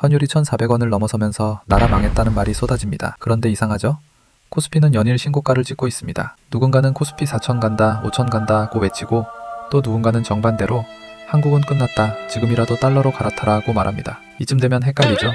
환율이 1,400원을 넘어서면서 나라 망했다는 말이 쏟아집니다. 그런데 이상하죠? 코스피는 연일 신고가를 찍고 있습니다. 누군가는 코스피 4천 간다, 5천 간다고 외치고 또 누군가는 정반대로 한국은 끝났다, 지금이라도 달러로 갈아타라고 말합니다. 이쯤 되면 헷갈리죠?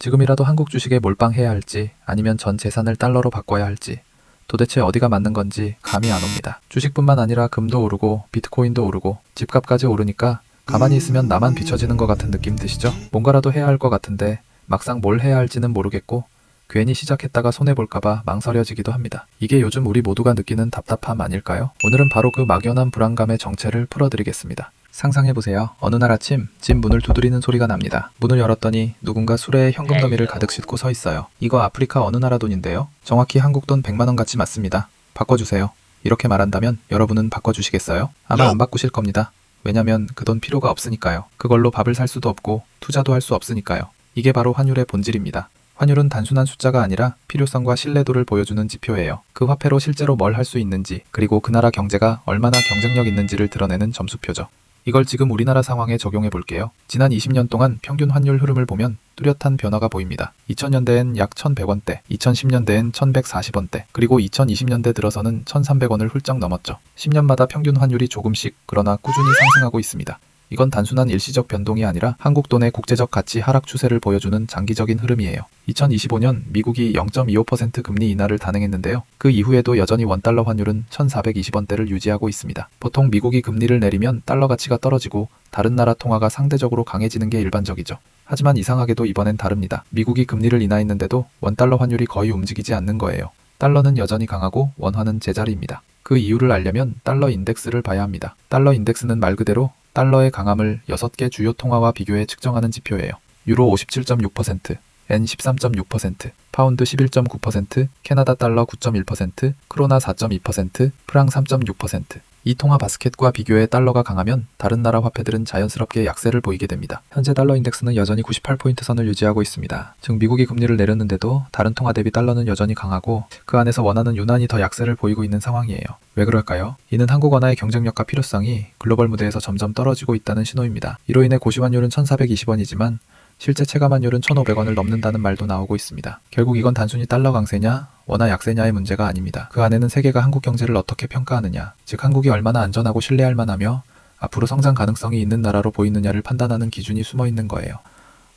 지금이라도 한국 주식에 몰빵해야 할지 아니면 전 재산을 달러로 바꿔야 할지 도대체 어디가 맞는 건지 감이 안 옵니다. 주식뿐만 아니라 금도 오르고 비트코인도 오르고 집값까지 오르니까 가만히 있으면 나만 비춰지는 것 같은 느낌 드시죠? 뭔가라도 해야 할 것 같은데 막상 뭘 해야 할지는 모르겠고 괜히 시작했다가 손해볼까봐 망설여지기도 합니다. 이게 요즘 우리 모두가 느끼는 답답함 아닐까요? 오늘은 바로 그 막연한 불안감의 정체를 풀어드리겠습니다. 상상해보세요. 어느 날 아침 집 문을 두드리는 소리가 납니다. 문을 열었더니 누군가 수레에 현금 더미를 가득 싣고 서 있어요. 이거 아프리카 어느 나라 돈인데요? 정확히 한국 돈 100만원 같이 맞습니다. 바꿔주세요. 이렇게 말한다면 여러분은 바꿔주시겠어요? 아마 안 바꾸실 겁니다. 왜냐면 그 돈 필요가 없으니까요. 그걸로 밥을 살 수도 없고 투자도 할 수 없으니까요. 이게 바로 환율의 본질입니다. 환율은 단순한 숫자가 아니라 필요성과 신뢰도를 보여주는 지표예요. 그 화폐로 실제로 뭘 할 수 있는지, 그리고 그 나라 경제가 얼마나 경쟁력 있는지를 드러내는 점수표죠. 이걸 지금 우리나라 상황에 적용해 볼게요. 지난 20년 동안 평균 환율 흐름을 보면 뚜렷한 변화가 보입니다. 2000년대엔 약 1100원대, 2010년대엔 1140원대, 그리고 2020년대 들어서는 1300원을 훌쩍 넘었죠. 10년마다 평균 환율이 조금씩 그러나 꾸준히 상승하고 있습니다. 이건 단순한 일시적 변동이 아니라 한국 돈의 국제적 가치 하락 추세를 보여주는 장기적인 흐름이에요. 2025년 미국이 0.25% 금리 인하를 단행했는데요. 그 이후에도 여전히 원달러 환율은 1,420원대를 유지하고 있습니다. 보통 미국이 금리를 내리면 달러 가치가 떨어지고 다른 나라 통화가 상대적으로 강해지는 게 일반적이죠. 하지만 이상하게도 이번엔 다릅니다. 미국이 금리를 인하했는데도 원달러 환율이 거의 움직이지 않는 거예요. 달러는 여전히 강하고 원화는 제자리입니다. 그 이유를 알려면 달러 인덱스를 봐야 합니다. 달러 인덱스는 말 그대로 달러의 강함을 6개 주요 통화와 비교해 측정하는 지표예요. 유로 57.6%, 엔 13.6%, 파운드 11.9%, 캐나다 달러 9.1%, 크로나 4.2%, 프랑 3.6%. 이 통화 바스켓과 비교해 달러가 강하면 다른 나라 화폐들은 자연스럽게 약세를 보이게 됩니다. 현재 달러 인덱스는 여전히 98포인트 선을 유지하고 있습니다. 즉 미국이 금리를 내렸는데도 다른 통화 대비 달러는 여전히 강하고 그 안에서 원화는 유난히 더 약세를 보이고 있는 상황이에요. 왜 그럴까요? 이는 한국 원화의 경쟁력과 필요성이 글로벌 무대에서 점점 떨어지고 있다는 신호입니다. 이로 인해 고시환율은 1,420원이지만 실제 체감환율은 1,500원을 넘는다는 말도 나오고 있습니다. 결국 이건 단순히 달러 강세냐, 원화 약세냐의 문제가 아닙니다. 그 안에는 세계가 한국 경제를 어떻게 평가하느냐, 즉 한국이 얼마나 안전하고 신뢰할 만하며 앞으로 성장 가능성이 있는 나라로 보이느냐를 판단하는 기준이 숨어 있는 거예요.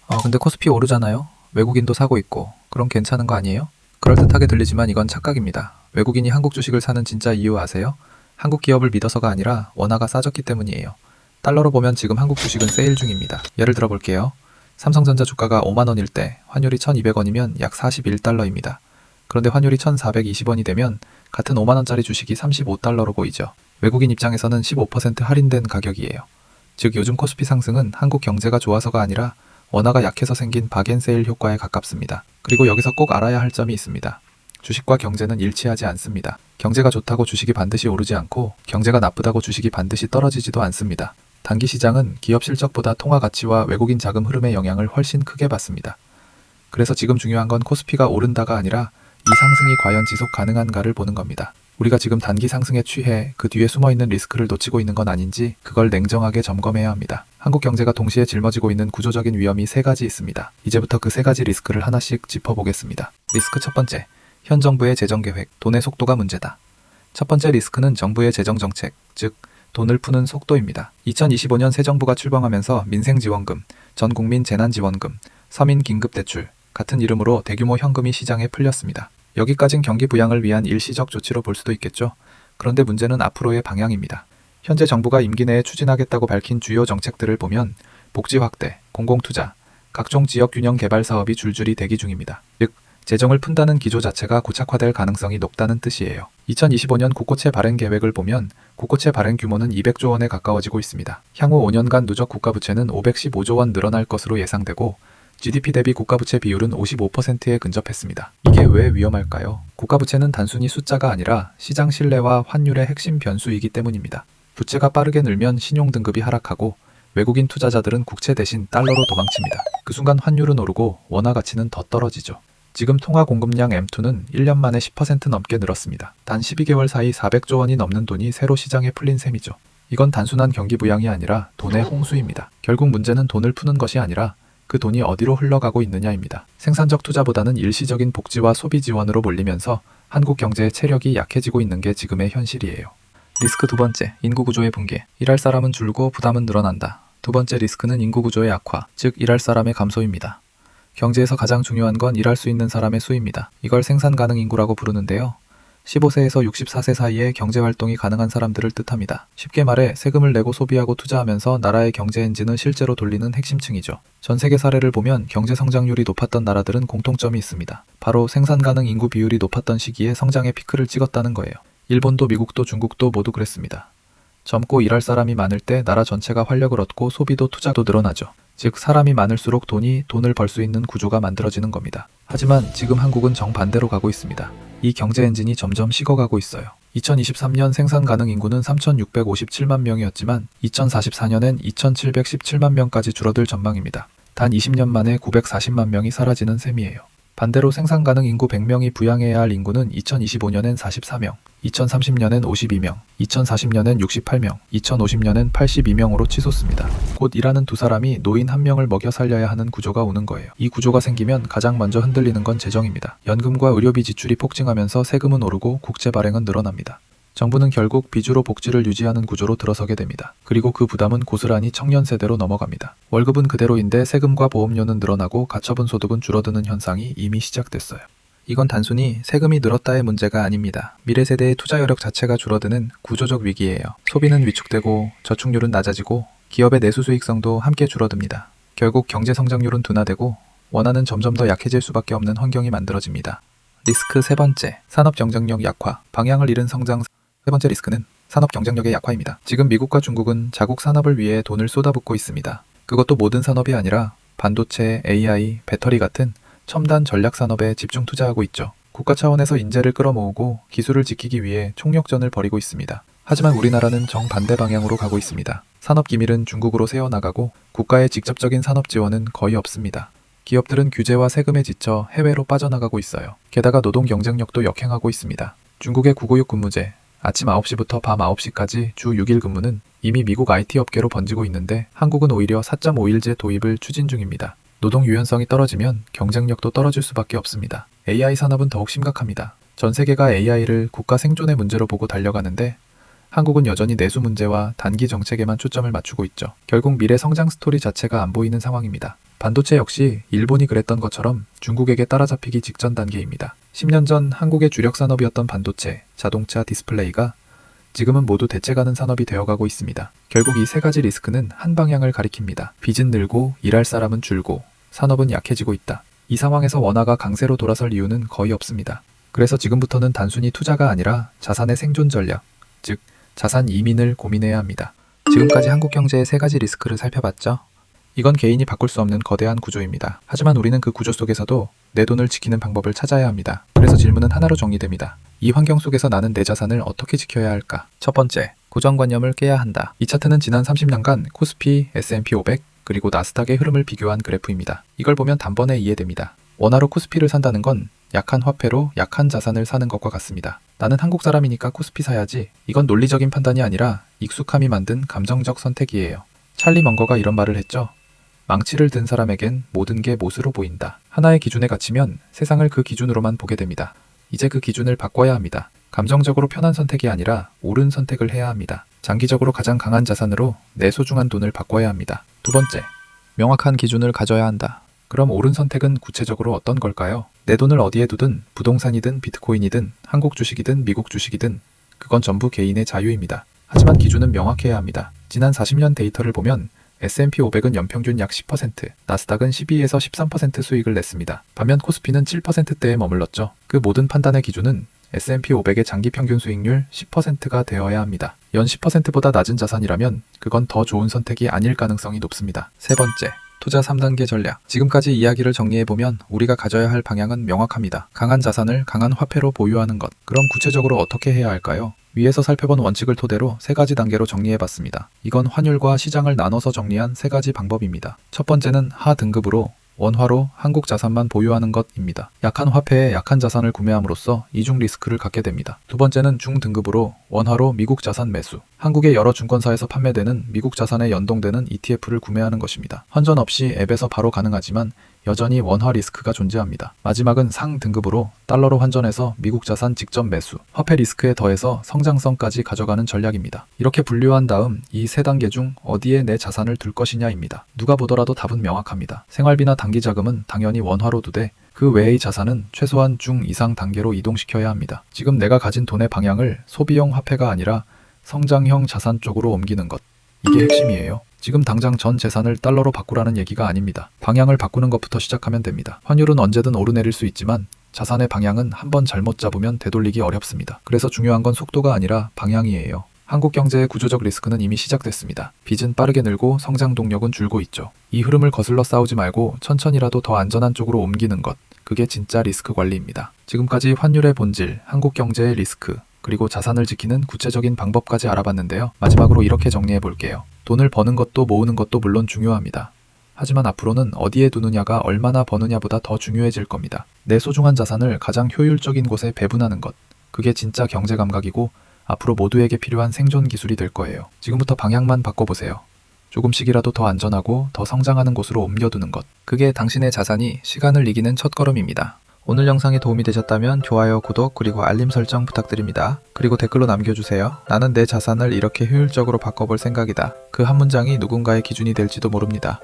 어, 근데 코스피 오르잖아요. 외국인도 사고 있고. 그럼 괜찮은 거 아니에요? 그럴듯하게 들리지만 이건 착각입니다. 외국인이 한국 주식을 사는 진짜 이유 아세요? 한국 기업을 믿어서가 아니라 원화가 싸졌기 때문이에요. 달러로 보면 지금 한국 주식은 세일 중입니다. 예를 들어 볼게요. 삼성전자 주가가 5만 원일 때 환율이 1,200원이면 약 41달러입니다. 그런데 환율이 1,420원이 되면 같은 5만 원짜리 주식이 35달러로 보이죠. 외국인 입장에서는 15% 할인된 가격이에요. 즉 요즘 코스피 상승은 한국 경제가 좋아서가 아니라 원화가 약해서 생긴 박앤세일 효과에 가깝습니다. 그리고 여기서 꼭 알아야 할 점이 있습니다. 주식과 경제는 일치하지 않습니다. 경제가 좋다고 주식이 반드시 오르지 않고 경제가 나쁘다고 주식이 반드시 떨어지지도 않습니다. 단기 시장은 기업 실적보다 통화 가치와 외국인 자금 흐름의 영향을 훨씬 크게 받습니다. 그래서 지금 중요한 건 코스피가 오른다가 아니라 이 상승이 과연 지속 가능한가를 보는 겁니다. 우리가 지금 단기 상승에 취해 그 뒤에 숨어 있는 리스크를 놓치고 있는 건 아닌지 그걸 냉정하게 점검해야 합니다. 한국 경제가 동시에 짊어지고 있는 구조적인 위험이 세 가지 있습니다. 이제부터 그 세 가지 리스크를 하나씩 짚어보겠습니다. 리스크 첫 번째, 현 정부의 재정 계획, 돈의 속도가 문제다. 첫 번째 리스크는 정부의 재정 정책, 즉 돈을 푸는 속도입니다. 2025년 새 정부가 출범하면서 민생지원금, 전국민 재난지원금, 서민 긴급대출 같은 이름으로 대규모 현금이 시장에 풀렸습니다. 여기까진 경기 부양을 위한 일시적 조치로 볼 수도 있겠죠. 그런데 문제는 앞으로의 방향입니다. 현재 정부가 임기 내에 추진하겠다고 밝힌 주요 정책들을 보면 복지 확대, 공공투자, 각종 지역 균형 개발 사업이 줄줄이 대기 중입니다. 즉, 재정을 푼다는 기조 자체가 고착화될 가능성이 높다는 뜻이에요. 2025년 국고채 발행 계획을 보면 국고채 발행 규모는 200조 원에 가까워지고 있습니다. 향후 5년간 누적 국가부채는 515조 원 늘어날 것으로 예상되고 GDP 대비 국가부채 비율은 55%에 근접했습니다. 이게 왜 위험할까요? 국가부채는 단순히 숫자가 아니라 시장 신뢰와 환율의 핵심 변수이기 때문입니다. 부채가 빠르게 늘면 신용 등급이 하락하고 외국인 투자자들은 국채 대신 달러로 도망칩니다. 그 순간 환율은 오르고 원화 가치는 더 떨어지죠. 지금 통화 공급량 M2는 1년 만에 10% 넘게 늘었습니다. 단 12개월 사이 400조 원이 넘는 돈이 새로 시장에 풀린 셈이죠. 이건 단순한 경기 부양이 아니라 돈의 홍수입니다. 결국 문제는 돈을 푸는 것이 아니라 그 돈이 어디로 흘러가고 있느냐입니다. 생산적 투자보다는 일시적인 복지와 소비 지원으로 몰리면서 한국 경제의 체력이 약해지고 있는 게 지금의 현실이에요. 리스크 두 번째, 인구 구조의 붕괴. 일할 사람은 줄고 부담은 늘어난다. 두 번째 리스크는 인구 구조의 악화, 즉 일할 사람의 감소입니다. 경제에서 가장 중요한 건 일할 수 있는 사람의 수입니다. 이걸 생산 가능 인구라고 부르는데요. 15세에서 64세 사이에 경제 활동이 가능한 사람들을 뜻합니다. 쉽게 말해 세금을 내고 소비하고 투자하면서 나라의 경제 엔진을 실제로 돌리는 핵심층이죠. 전 세계 사례를 보면 경제 성장률이 높았던 나라들은 공통점이 있습니다. 바로 생산 가능 인구 비율이 높았던 시기에 성장의 피크를 찍었다는 거예요. 일본도 미국도 중국도 모두 그랬습니다. 젊고 일할 사람이 많을 때 나라 전체가 활력을 얻고 소비도 투자도 늘어나죠. 즉 사람이 많을수록 돈이 돈을 벌 수 있는 구조가 만들어지는 겁니다. 하지만 지금 한국은 정반대로 가고 있습니다. 이 경제 엔진이 점점 식어가고 있어요. 2023년 생산 가능 인구는 3,657만 명이었지만 2044년엔 2,717만 명까지 줄어들 전망입니다. 단 20년 만에 940만 명이 사라지는 셈이에요. 반대로 생산 가능 인구 100명이 부양해야 할 인구는 2025년엔 44명, 2030년엔 52명, 2040년엔 68명, 2050년엔 82명으로 치솟습니다. 곧 일하는 두 사람이 노인 한 명을 먹여 살려야 하는 구조가 오는 거예요. 이 구조가 생기면 가장 먼저 흔들리는 건 재정입니다. 연금과 의료비 지출이 폭증하면서 세금은 오르고 국제 발행은 늘어납니다. 정부는 결국 비주로 복지를 유지하는 구조로 들어서게 됩니다. 그리고 그 부담은 고스란히 청년 세대로 넘어갑니다. 월급은 그대로인데 세금과 보험료는 늘어나고 가처분 소득은 줄어드는 현상이 이미 시작됐어요. 이건 단순히 세금이 늘었다의 문제가 아닙니다. 미래 세대의 투자 여력 자체가 줄어드는 구조적 위기예요. 소비는 위축되고 저축률은 낮아지고 기업의 내수 수익성도 함께 줄어듭니다. 결국 경제 성장률은 둔화되고 원화는 점점 더 약해질 수밖에 없는 환경이 만들어집니다. 리스크 세 번째, 산업 경쟁력 약화, 방향을 잃은 성장 세 번째 리스크는 산업 경쟁력의 약화입니다. 지금 미국과 중국은 자국 산업을 위해 돈을 쏟아붓고 있습니다. 그것도 모든 산업이 아니라 반도체, AI, 배터리 같은 첨단 전략 산업에 집중 투자하고 있죠. 국가 차원에서 인재를 끌어모으고 기술을 지키기 위해 총력전을 벌이고 있습니다. 하지만 우리나라는 정반대 방향으로 가고 있습니다. 산업 기밀은 중국으로 새어나가고 국가의 직접적인 산업 지원은 거의 없습니다. 기업들은 규제와 세금에 지쳐 해외로 빠져나가고 있어요. 게다가 노동 경쟁력도 역행하고 있습니다. 중국의 996 근무제, 아침 9시부터 밤 9시까지 주 6일 근무는 이미 미국 IT 업계로 번지고 있는데 한국은 오히려 4.5일제 도입을 추진 중입니다. 노동 유연성이 떨어지면 경쟁력도 떨어질 수밖에 없습니다. AI 산업은 더욱 심각합니다. 전 세계가 AI를 국가 생존의 문제로 보고 달려가는데 한국은 여전히 내수 문제와 단기 정책에만 초점을 맞추고 있죠. 결국 미래 성장 스토리 자체가 안 보이는 상황입니다. 반도체 역시 일본이 그랬던 것처럼 중국에게 따라잡히기 직전 단계입니다. 10년 전 한국의 주력 산업이었던 반도체, 자동차, 디스플레이가 지금은 모두 대체가는 산업이 되어가고 있습니다. 결국 이 세 가지 리스크는 한 방향을 가리킵니다. 빚은 늘고 일할 사람은 줄고 산업은 약해지고 있다. 이 상황에서 원화가 강세로 돌아설 이유는 거의 없습니다. 그래서 지금부터는 단순히 투자가 아니라 자산의 생존 전략, 즉 자산 이민을 고민해야 합니다. 지금까지 한국 경제의 세 가지 리스크를 살펴봤죠. 이건 개인이 바꿀 수 없는 거대한 구조입니다. 하지만 우리는 그 구조 속에서도 내 돈을 지키는 방법을 찾아야 합니다. 그래서 질문은 하나로 정리됩니다. 이 환경 속에서 나는 내 자산을 어떻게 지켜야 할까? 첫 번째, 고정관념을 깨야 한다. 이 차트는 지난 30년간 코스피, S&P 500, 그리고 나스닥의 흐름을 비교한 그래프입니다. 이걸 보면 단번에 이해됩니다. 원화로 코스피를 산다는 건 약한 화폐로 약한 자산을 사는 것과 같습니다. 나는 한국 사람이니까 코스피 사야지. 이건 논리적인 판단이 아니라 익숙함이 만든 감정적 선택이에요. 찰리 먼거가 이런 말을 했죠. 망치를 든 사람에겐 모든 게 못으로 보인다. 하나의 기준에 갇히면 세상을 그 기준으로만 보게 됩니다. 이제 그 기준을 바꿔야 합니다. 감정적으로 편한 선택이 아니라 옳은 선택을 해야 합니다. 장기적으로 가장 강한 자산으로 내 소중한 돈을 바꿔야 합니다. 두 번째, 명확한 기준을 가져야 한다. 그럼 옳은 선택은 구체적으로 어떤 걸까요? 내 돈을 어디에 두든 부동산이든 비트코인이든 한국 주식이든 미국 주식이든 그건 전부 개인의 자유입니다. 하지만 기준은 명확해야 합니다. 지난 40년 데이터를 보면 S&P 500은 연평균 약 10%, 나스닥은 12에서 13% 수익을 냈습니다. 반면 코스피는 7%대에 머물렀죠. 그 모든 판단의 기준은 S&P 500의 장기 평균 수익률 10%가 되어야 합니다. 연 10%보다 낮은 자산이라면 그건 더 좋은 선택이 아닐 가능성이 높습니다. 세 번째, 투자 3단계 전략. 지금까지 이야기를 정리해보면 우리가 가져야 할 방향은 명확합니다. 강한 자산을 강한 화폐로 보유하는 것. 그럼 구체적으로 어떻게 해야 할까요? 위에서 살펴본 원칙을 토대로 세 가지 단계로 정리해봤습니다. 이건 환율과 시장을 나눠서 정리한 세 가지 방법입니다. 첫 번째는 하 등급으로 원화로 한국 자산만 보유하는 것입니다. 약한 화폐에 약한 자산을 구매함으로써 이중 리스크를 갖게 됩니다. 두 번째는 중등급으로 원화로 미국 자산 매수. 한국의 여러 증권사에서 판매되는 미국 자산에 연동되는 ETF를 구매하는 것입니다. 환전 없이 앱에서 바로 가능하지만 여전히 원화 리스크가 존재합니다. 마지막은 상등급으로 달러로 환전해서 미국 자산 직접 매수, 화폐 리스크에 더해서 성장성까지 가져가는 전략입니다. 이렇게 분류한 다음 이 세 단계 중 어디에 내 자산을 둘 것이냐입니다. 누가 보더라도 답은 명확합니다. 생활비나 단기 자금은 당연히 원화로 두되 그 외의 자산은 최소한 중 이상 단계로 이동시켜야 합니다. 지금 내가 가진 돈의 방향을 소비형 화폐가 아니라 성장형 자산 쪽으로 옮기는 것. 이게 핵심이에요. 지금 당장 전 재산을 달러로 바꾸라는 얘기가 아닙니다. 방향을 바꾸는 것부터 시작하면 됩니다. 환율은 언제든 오르내릴 수 있지만 자산의 방향은 한번 잘못 잡으면 되돌리기 어렵습니다. 그래서 중요한 건 속도가 아니라 방향이에요. 한국 경제의 구조적 리스크는 이미 시작됐습니다. 빚은 빠르게 늘고 성장 동력은 줄고 있죠. 이 흐름을 거슬러 싸우지 말고 천천히라도 더 안전한 쪽으로 옮기는 것. 그게 진짜 리스크 관리입니다. 지금까지 환율의 본질, 한국 경제의 리스크, 그리고 자산을 지키는 구체적인 방법까지 알아봤는데요. 마지막으로 이렇게 정리해 볼게요. 돈을 버는 것도 모으는 것도 물론 중요합니다. 하지만 앞으로는 어디에 두느냐가 얼마나 버느냐보다 더 중요해질 겁니다. 내 소중한 자산을 가장 효율적인 곳에 배분하는 것. 그게 진짜 경제 감각이고 앞으로 모두에게 필요한 생존 기술이 될 거예요. 지금부터 방향만 바꿔보세요. 조금씩이라도 더 안전하고 더 성장하는 곳으로 옮겨두는 것. 그게 당신의 자산이 시간을 이기는 첫 걸음입니다. 오늘 영상이 도움이 되셨다면 좋아요, 구독, 그리고 알림 설정 부탁드립니다. 그리고 댓글로 남겨주세요. 나는 내 자산을 이렇게 효율적으로 바꿔볼 생각이다. 그 한 문장이 누군가의 기준이 될지도 모릅니다.